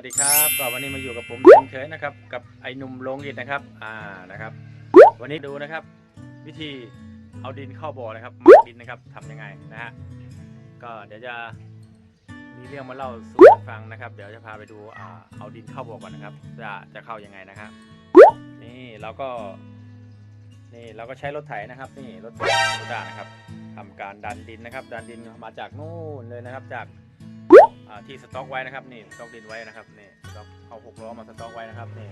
วัสดีครับก็วันนี้มาอยู่กับผมเช่นเคยนะครับ กับไอ้หนุ่มลงอิฐนะครับ อ่านะครับ วันนี้ดูนะครับ วิธีเอาดินเข้าบ่อนะครับหมักดินนะครับทำยังไงนะฮะก็เดี๋ยวจะมีเรื่องมาเล่าสู่กันฟังนะครับ เดี๋ยวจะพาไปดูอ่าเอาดินเข้าบ่อก่อนนะครับ จะจะเข้ายังไงนะครับนี่เราก็ นี่เราก็ใช้รถไถนะครับ นี่รถรถด่านะครับทำการดันดินนะครับ ดันดินมาจากนู่นเลยนะครับจาก ที่สต็อกไว้นะครับนี่สต็อกดินไว้นะครับนี่สต็อกเอาหกล้อมาสต็อกไว้นะครับนี่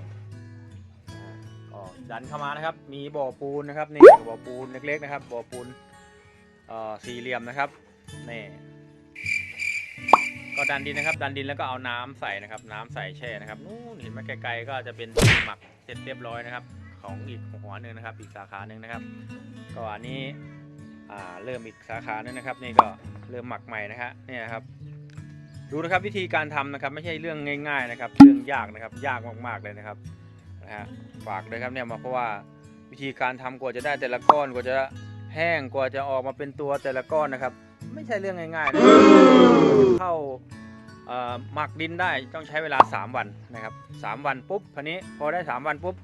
ก็ดันเข้ามานะครับ มีบ่อปูนนะครับนี่บ่อปูนเล็กๆนะครับบ่อปูนเอ่อสี่เหลี่ยมนะครับนี่ก็ดันดินนะครับ ดันดินแล้วก็เอาน้ำใส่นะครับ น้ำใส่แช่นะครับนู่นเห็นไหมไกลๆก็จะเป็นหมักเสร็จเรียบร้อยนะครับ ของอีกหัวหนึ่งนะครับ อีกสาขาหนึ่งนะครับ ก็อันนี้อ่าเริ่มอีกสาขาหนึงนะครับ นี่ก็เริ่มหมักใหม่นะฮะเนี่ยนะครับ ดูนะครับวิธีการทำนะครับไม่ใช่เรื่องง่าย ๆนะครับ เรื่องยากนะครับยากมากๆเลยนะครับนะฮะฝากเลยครับเนี่ยมาเพราะว่าวิธีการทำกว่าจะได้แต่ละก้อนกว่าจะแห้งกว่าจะออกมาเป็นตัวแต่ละก้อนนะครับ ไม่ใช่เรื่องง่ายๆนะเข้าอ่อหมักดินได้ต้องใช้เวลา 3 วันนะครับ 3 วันปุ๊บพันนี้พอได้ 3 วันปุ๊บ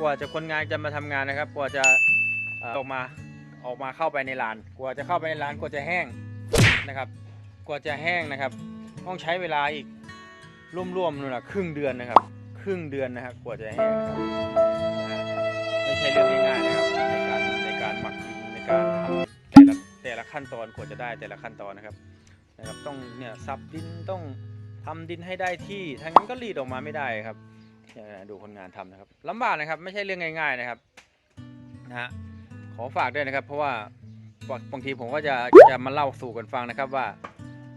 กว่าจะคนงานจะมาทำงานนะครับ กว่าจะออกมาออกมาเข้าไปในลาน กว่าจะเข้าไปในลานกว่าจะแห้งนะครับ กว่าจะแห้งนะครับ ต้องใช้เวลาอีกร่วมๆนู่นนะครึ่งเดือนนะครับ ครึ่งเดือนนะครับกว่าจะแห้งนะครับนะฮะไม่ใช่เรื่องง่ายๆนะครับในการในการหมักดินในการทำแต่ละแต่ละขั้นตอนกว่าจะได้แต่ละขั้นตอนนะครับนะครับต้องเนี่ยซับดินต้องทำดินให้ได้ที่ถ้างั้นก็รีดออกมาไม่ได้ครับเนี่ยนะดูคนงานทำนะครับลำบากนะครับ ไม่ใช่เรื่องง่าย ๆนะครับนะฮะขอฝากด้วยนะครับ เพราะว่าบางทีผมก็จะจะมาเล่าสู่กันฟังนะครับว่า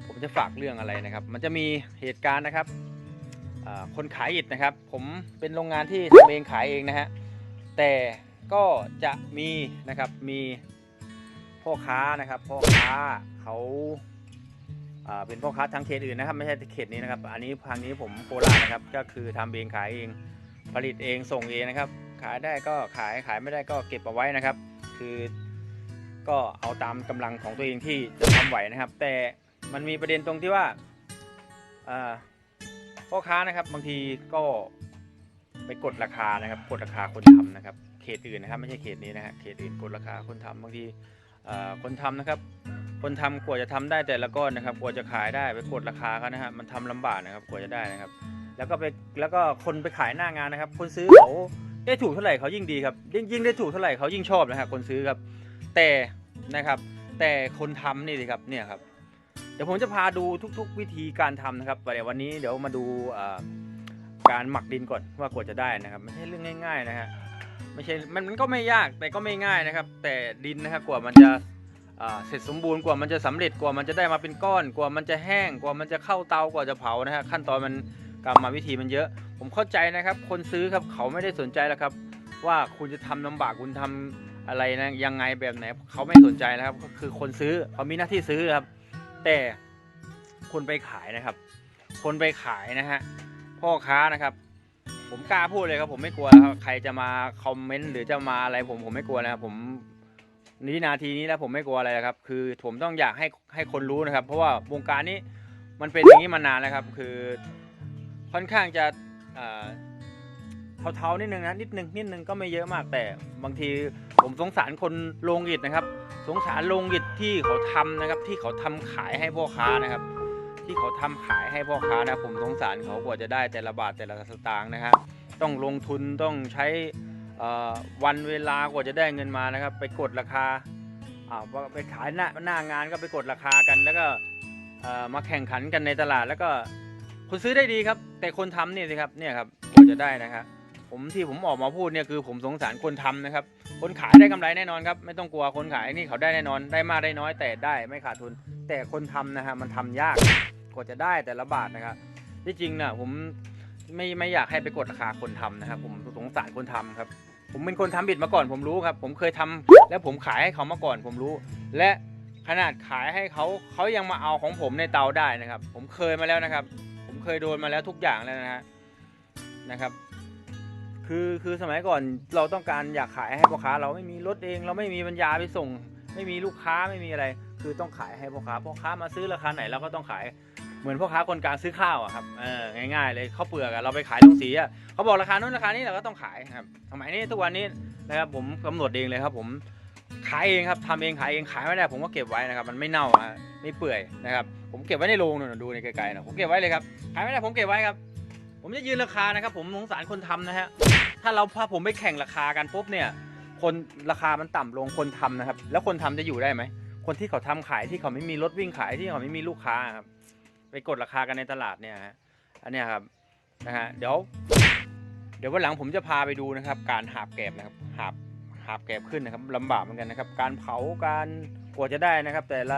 ผมจะฝากเรื่องอะไรนะครับ มันจะมีเหตุการณ์นะครับคนขายอิฐนะครับ ผมเป็นโรงงานที่ทำเองขายเองนะฮะแต่ก็จะมีนะครับมีพ่อค้านะครับพ่อค้าเขาอ่าเป็นพ่อค้าทางเขตอื่นนะครับ ไม่ใช่เขตนี้นะครับ อันนี้ทางนี้ผมโคราชนะครับก็คือทำเองขายเองผลิตเองส่งเองนะครับ ขายได้ก็ขายขายไม่ได้ก็เก็บเอาไว้นะครับ คือก็เอาตามกำลังของตัวเองที่จะทำไหวนะครับ แต่ มันมีประเด็นตรงที่ว่าพ่อค้านะครับบางทีก็ไปกดราคานะครับ กดราคาคนทำนะครับ เขตอื่นนะครับ ไม่ใช่เขตนี้นะฮะเขตอื่นกดราคาคนทำบางทีคนทำนะครับ คนทำกว่าจะทำได้แต่ละก้อนนะครับกว่าจะขายได้ไปกดราคาเขานะฮะมันทำลำบากนะครับกว่าจะได้นะครับ แล้วก็ไปแล้วก็คนไปขายหน้างานนะครับ คนซื้อเขาได้ถูกเท่าไหร่เขายิ่งดีครับยิ่งยิ่งได้ถูกเท่าไหร่เขายิ่งชอบนะครับคนซื้อครับ แต่นะครับ แต่คนทำนี่สิครับเนี่ยครับ เดี๋ยวผมจะพาดูทุก ๆ วิธีการทำนะครับแต่วันนี้เดี๋ยวมาดูการหมักดินก่อนว่ากว่าจะได้นะครับ ไม่ใช่เรื่องง่าย ๆ นะฮะไม่ใช่มันมันก็ไม่ยากแต่ก็ไม่ง่ายนะครับ แต่ดินนะครับกว่ามันจะเสร็จสมบูรณ์กว่ามันจะสำเร็จกว่ามันจะได้มาเป็นก้อน กว่ามันจะแห้งกว่ามันจะเข้าเตากว่าจะเผานะฮะขั้นตอนมันกรรมวิธีมันเยอะ ผมเข้าใจนะครับ คนซื้อครับเขาไม่ได้สนใจแล้วครับ ว่าคุณจะทำลำบากคุณทำอะไรนะยังไงแบบไหนเขาไม่สนใจนะครับก็คือคนซื้อเขามีหน้าที่ซื้อครับ แต่คนไปขายนะครับ คนไปขายนะฮะพ่อค้านะครับ ผมกล้าพูดเลยครับ ผมไม่กลัวครับใครจะมาคอมเมนต์หรือจะมาอะไรผมผมไม่กลัวนะครับผมนี้นาทีนี้แล้วผมไม่กลัวอะไรครับ คือผมต้องอยากให้ให้คนรู้นะครับ เพราะว่าวงการนี้มันเป็นอย่างนี้มานานแล้วครับ คือค่อนข้างจะ เอ่อเทาๆนิดนึงนะนิดนึงนิดนึงก็ไม่เยอะมากแต่บางทีผมสงสารคนโรงอิฐนะครับ สงสารโรงอิฐที่เขาทำนะครับ ที่เขาทำขายให้พ่อค้านะครับ ที่เขาทำขายให้พ่อค้านะ ผมสงสารเขากว่าจะได้แต่ละบาทแต่ละสตางค์นะครับ ต้องลงทุนต้องใช้อ่อวันเวลากว่าจะได้เงินมานะครับ ไปกดราคาอ่าไปขายหน้าหน้างานก็ไปกดราคากัน แล้วก็อ่อมาแข่งขันกันในตลาดแล้วก็คนซื้อได้ดีครับ แต่คนทำเนี่ยสิครับเนี่ยครับกว่าจะได้นะครับ ผมที่ผมออกมาพูดเนี่ยคือผมสงสารคนทำนะครับ คนขายได้กำไรแน่นอนครับ ไม่ต้องกลัวคนขายนี่เขาได้แน่นอน ได้มากได้น้อยแต่ได้ไม่ขาดทุน แต่คนทำนะฮะมันทำยากกว่าจะได้แต่ละบาทนะครับที่จริงนะผมไม่ไม่อยากให้ไปกดราคาคนทำนะครับ ผมสงสารคนทำครับ ผมเป็นคนทำบิดมาก่อนผมรู้ครับ ผมเคยทำแล้วผมขายให้เขามาก่อนผมรู้ และขนาดขายให้เขาเขายังมาเอาของผมในเตาได้นะครับ ผมเคยมาแล้วนะครับ ผมเคยโดนมาแล้วทุกอย่างแล้วนะฮะนะครับ คือคือสมัยก่อนเราต้องการอยากขายให้พ่อค้า เราไม่มีรถเองเราไม่มีปัญญาไปส่ง ไม่มีลูกค้าไม่มีอะไร คือต้องขายให้พ่อค้าพ่อค้ามาซื้อราคาไหนเราก็ต้องขายเหมือนพ่อค้าคนกลางซื้อข้าวอะครับเออง่ายๆเลยข้าวเปลือกอะเราไปขายโรงสีอะเขาบอกราคานู้นราคานี้เราก็ต้องขายครับสมัยนี้ทุกวันนี้นะครับผมกำหนดเองเลยครับ ผมขายเองครับทำเองขายเองขายไม่ได้ ผมก็เก็บไว้นะครับ มันไม่เน่าอะไม่เปื่อยนะครับ ผมเก็บไว้ในโรงนู่นดูในไกลๆนะผมเก็บไว้เลยครับขายไม่ได้ผมเก็บไว้ครับ ผมจะยืนราคานะครับผมสงสารคนทำนะฮะถ้าเราพาผมไปแข่งราคากันปุ๊บเนี่ย คนราคามันต่ำลงคนทำนะครับ แล้วคนทำจะอยู่ได้ไหมคนที่เขาทำขายที่เขาไม่มีรถวิ่งขายที่เขาไม่มีลูกค้าครับไปกดราคากันในตลาดเนี่ยฮะอันเนี้ยครับนะฮะเดี๋ยว เดี๋ยววันหลังผมจะพาไปดูนะครับ การหาบแกบนะครับหาบหาบแกบขึ้นนะครับลำบากเหมือนกันนะครับ การเผาการกว่าจะได้นะครับ แต่ละ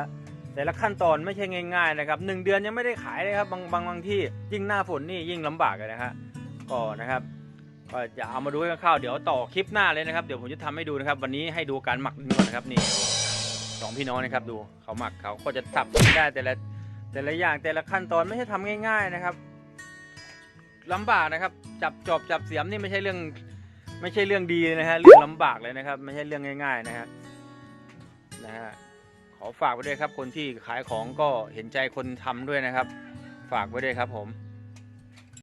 แต่ละขั้นตอนไม่ใช่ง่ายๆนะครับหนึ่งเดือนยังไม่ได้ขายเลยครับบางบางบางที่ยิ่งหน้าฝนนี่ยิ่งลำบากเลยนะฮะก็นะครับก็จะเอามาดูให้คร่าวเดี๋ยวต่อคลิปหน้าเลยนะครับเดี๋ยวผมจะทำให้ดูนะครับ วันนี้ให้ดูการหมักนวลนนะครับนี่สองพี่น้องนะครับดูเขาหมักเขาก็จะสับได้แต่ละแต่ละอย่างแต่ละขั้นตอนไม่ใช่ทำง่าย ๆนะครับลำบากนะครับ จับจอบจับเสียมนี่ไม่ใช่เรื่องไม่ใช่เรื่องดีนะฮะเรื่องลำบากเลยนะครับ ไม่ใช่เรื่องง่าย ๆนะฮะนะฮะ ฝากไว้ด้วยครับ คนที่ขายของก็เห็นใจคนทำด้วยนะครับ ฝากไว้ด้วยครับผม